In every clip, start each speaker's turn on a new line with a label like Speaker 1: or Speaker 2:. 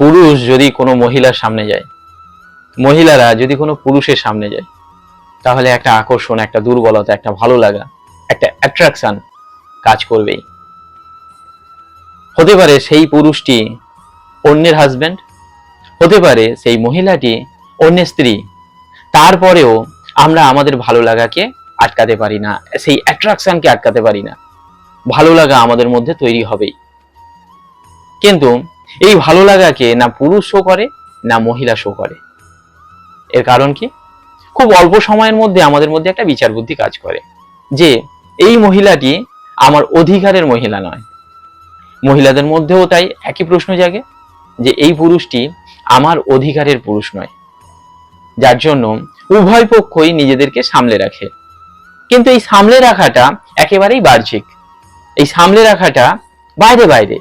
Speaker 1: পুরুষ যদি কোনো মহিলার সামনে যায়, মহিলারা যদি কোনো পুরুষের সামনে যায়, তাহলে একটা আকর্ষণ, একটা দুর্বলতা, একটা ভালো লাগা, একটা অ্যাট্রাকশন কাজ করবেই। হতে পারে সেই পুরুষটি অন্যের হাজবেন্ড হতে পারে সেই মহিলাটি অন্যের স্ত্রী। তারপরেও আমরা আমাদের ভালো লাগাকে আটকাতে পারি না, সেই অ্যাট্রাকশনকে আটকাতে পারি না। ভালো লাগা আমাদের মধ্যে তৈরি হবেই। কিন্তু এই ভালো লাগাকে না পুরুষ শো করে, না মহিলা শো করে। এর কারণ কি? খুব অল্প সময়ের মধ্যে আমাদের মধ্যে একটা বিচার বুদ্ধি কাজ করে যে এই মহিলাটি আমার অধিকারের মহিলা নয়। মহিলাদের মধ্যেও তাই একই প্রশ্ন জাগে যে এই পুরুষটি আমার অধিকারের পুরুষ নয়। যার জন্য উভয় পক্ষই নিজেদেরকে সামলে রাখে। কিন্তু এই সামলে রাখাটা একেবারেই বাহ্যিক। এই সামলে রাখাটা বাইরে বাইরে।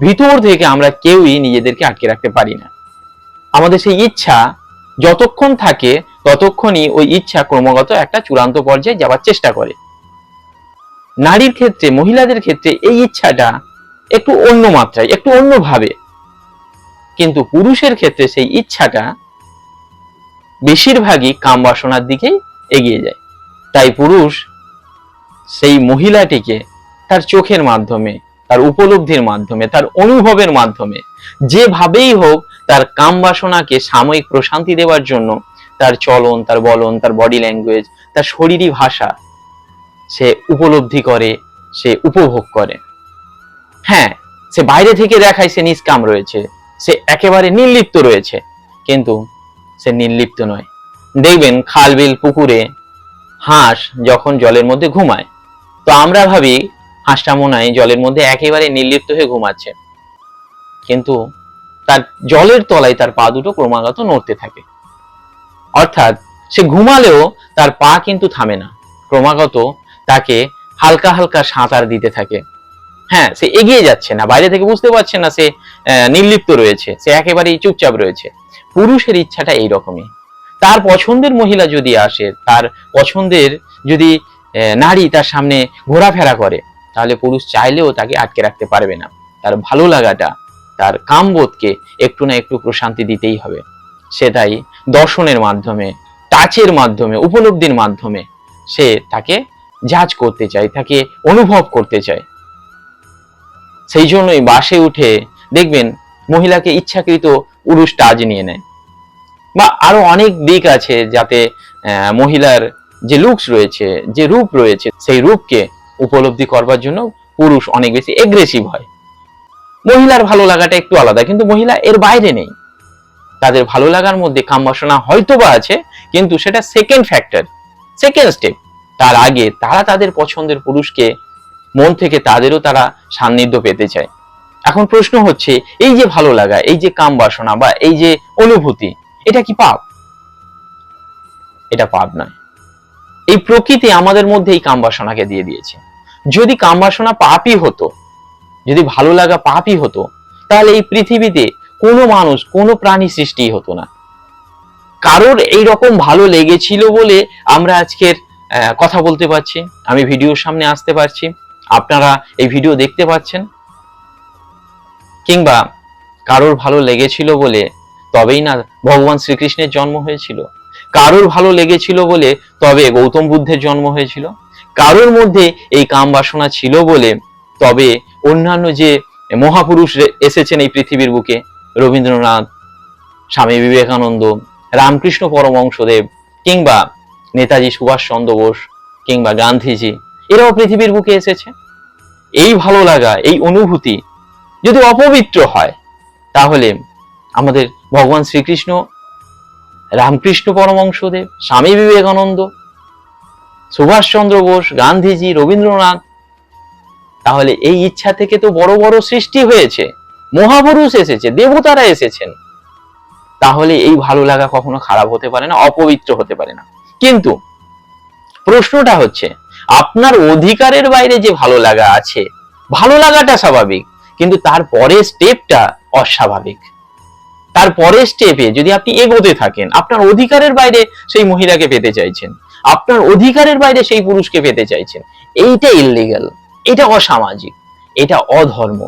Speaker 1: ভিতর থেকে আমরা কেউই নিজেদেরকে আটকে রাখতে পারি না। আমাদের সেই ইচ্ছা যতক্ষণ থাকে, ততক্ষণই ওই ইচ্ছা ক্রমাগত একটা চূড়ান্ত পর্যায়ে যাওয়ার চেষ্টা করে। নারীর ক্ষেত্রে, মহিলাদের ক্ষেত্রে এই ইচ্ছাটা একটু অন্য মাত্রায়, একটু অন্যভাবে। কিন্তু পুরুষের ক্ষেত্রে সেই ইচ্ছাটা বেশিরভাগই কাম বাসনার দিকেই এগিয়ে যায়। তাই পুরুষ সেই মহিলাটিকে তার চোখের মাধ্যমে তার উপলব্ধির মাধ্যমে, তার অনুভবের মাধ্যমে। যেভাবেই হোক, তার কাম বাসনাকে সাময়িক প্রশান্তি দেওয়ার জন্য তার চলন, তার বলন, তার বডি ল্যাঙ্গুয়েজ তার শরীরী ভাষা সে উপলব্ধি করে, সে উপভোগ করে। হ্যাঁ সে বাইরে থেকে দেখায় সে নিষ্কাম রয়েছে, সে একেবারে নির্লিপ্ত রয়েছে, কিন্তু সে নির্লিপ্ত নয়। দেখবেন খাল, বিল, পুকুরে হাঁস যখন জলের মধ্যে ঘুমায়, তো আমরা ভাবি হাঁসটা মনে হয় জলের মধ্যে একেবারে নির্লিপ্ত হয়ে ঘুমাচ্ছে। কিন্তু তার জলের তলায় তার পা দুটো ক্রমাগত নড়তে থাকে। অর্থাৎ সে ঘুমালেও তার পা কিন্তু থামে না। ক্রমাগত তাকে হালকা হালকা সাঁতার দিতে থাকে। হ্যাঁ সে এগিয়ে যাচ্ছে না, বাইরে থেকে বুঝতে পারছে না সে নির্লিপ্ত রয়েছে, সে একেবারেই চুপচাপ রয়েছে। পুরুষের ইচ্ছাটা এইরকমই। তার পছন্দের মহিলা যদি আসে, তার পছন্দের যদি নারী তার সামনে ঘোরাফেরা করে তাহলে পুরুষ চাইলেও তাকে আটকে রাখতে পারবে না। তার ভালো লাগাটা, তার কামবোধকে একটু না একটু প্রশান্তি দিতেই হবে। সেটাই দর্শনের মাধ্যমে, টাচের মাধ্যমে, উপলব্ধির মাধ্যমে সে তাকে জাজ করতে চায়, তাকে অনুভব করতে চায়। সেই জন্যই বাসে উঠে দেখবেন মহিলাকে ইচ্ছাকৃত পুরুষ টাজ নিয়ে নেয়। বা আরও অনেক দিক আছে যাতে মহিলার যে লুকস রয়েছে, যে রূপ রয়েছে, সেই রূপকে উপলব্ধি করবার জন্য পুরুষ অনেক বেশি এগ্রেসিভ হয়। মহিলার ভালো লাগাটা একটু আলাদা, কিন্তু মহিলা এর বাইরে নেই। তাদের ভালো লাগার মধ্যে কামবাসনা হয়তো বা আছে, কিন্তু সেটা সেকেন্ড ফ্যাক্টর সেকেন্ড স্টেপ তার আগে তারা তাদের পছন্দের পুরুষকে মন থেকে তাদেরও তারা সান্নিধ্য পেতে চায়। এখন প্রশ্ন হচ্ছে, এই যে ভালো লাগা, এই যে কাম বাসনা বা এই যে অনুভূতি, এটা কি পাপ? এটা পাপ নয়। এই প্রকৃতি আমাদের মধ্যে এই কাম বাসনাকে দিয়ে দিয়েছে। যদি কাম বাসনা পাপই হতো, যদি ভালো লাগা পাপই হতো, তাহলে এই পৃথিবীতে কোনো মানুষ, কোনো প্রাণী সৃষ্টি হতো না। কারোর এই রকম ভালো লেগেছিল বলে আমরা আজকের কথা বলতে পারছি, আমি ভিডিওর সামনে আসতে পারছি, আপনারা এই ভিডিও দেখতে পাচ্ছেন। কিংবা কারোর ভালো লেগেছিল বলে তবেই না ভগবান শ্রীকৃষ্ণের জন্ম হয়েছিল। কারোর ভালো লেগেছিল বলে তবে গৌতম বুদ্ধের জন্ম হয়েছিল। কারোর মধ্যে এই কাম বাসনা ছিল বলে, তবে অন্যান্য যে মহাপুরুষ এসেছেন এই পৃথিবীর বুকে, রবীন্দ্রনাথ, স্বামী বিবেকানন্দ, রামকৃষ্ণ পরমংশদেব কিংবা নেতাজি সুভাষচন্দ্র বোস, কিংবা গান্ধীজি, এরাও পৃথিবীর বুকে এসেছে। এই ভালো লাগা, এই অনুভূতি যদি অপবিত্র হয়, তাহলে আমাদের ভগবান শ্রীকৃষ্ণ, রামকৃষ্ণ পরমংশদেব স্বামী বিবেকানন্দ সুভাষচন্দ্র বোস, গান্ধীজি, রবীন্দ্রনাথ, তাহলে এই ইচ্ছা থেকে তো বড় বড় সৃষ্টি হয়েছে, মহাপুরুষ এসেছে, দেবতারা এসেছেন। তাহলে এই ভালো লাগা কখনো খারাপ হতে পারে না, অপবিত্র হতে পারে না। কিন্তু প্রশ্নটা হচ্ছে, আপনার অধিকারের বাইরে যে ভালো লাগা আছে, ভালো লাগাটা স্বাভাবিক, কিন্তু তার পরের স্টেপটা অস্বাভাবিক। তার পরের স্টেপে যদি আপনি এগোতে থাকেন, আপনার অধিকারের বাইরে সেই মহিলাকে পেতে চাইছেন, আপনার অধিকারের বাইরে সেই পুরুষকে পেতে চাইছেন, এইটা ইললিগাল এটা অসামাজিক, এটা অধর্ম।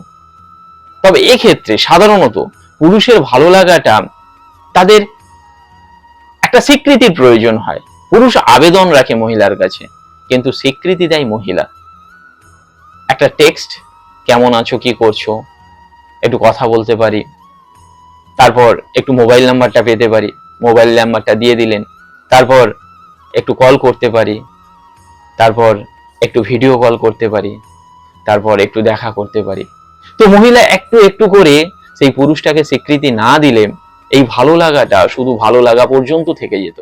Speaker 1: তবে এক্ষেত্রে সাধারণত পুরুষের ভালো লাগাটা তাদের একটা স্বীকৃতির প্রয়োজন হয়। পুরুষ আবেদন রাখে মহিলার কাছে, কিন্তু স্বীকৃতি দেয় মহিলা। একটা টেক্সট কেমন আছো, কি করছ? একটু কথা বলতে পারি। তারপর একটু মোবাইল নাম্বারটা পেতে পারি। মোবাইল নাম্বারটা দিয়ে দিলেন। তারপর একটু কল করতে পারি। তারপর একটু ভিডিও কল করতে পারি। তারপর একটু দেখা করতে পারি। তো মহিলা একটু একটু করে সেই পুরুষটাকে স্বীকৃতি না দিলে এই ভালো লাগাটা শুধু ভালো লাগা পর্যন্ত থেকে যেত।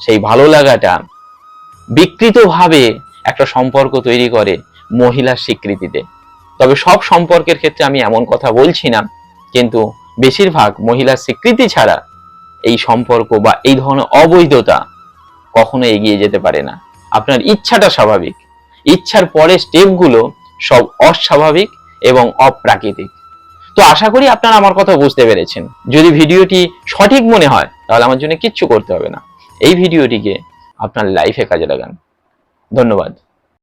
Speaker 1: সেই ভালো লাগাটা বিকৃতভাবে একটা সম্পর্ক তৈরি করে মহিলার স্বীকৃতিতে। তবে সব সম্পর্কের ক্ষেত্রে আমি এমন কথা বলছি না, কিন্তু বেশিরভাগ মহিলার স্বীকৃতি ছাড়া এই সম্পর্ক বা এই ধরনের অবৈধতা কখনো এগিয়ে যেতে পারে না। আপনার ইচ্ছাটা স্বাভাবিক। ইচ্ছার পরে স্টেপগুলো সব অস্বাভাবিক এবং অপ্রাকৃতিক। তো আশা করি আপনারা আমার কথা বুঝতে পেরেছেন। যদি ভিডিওটি সঠিক মনে হয়, তাহলে আমার জন্য কিচ্ছু করতে হবে না। এই ভিডিওটিকে আপনার লাইফে কাজে লাগান। ধন্যবাদ।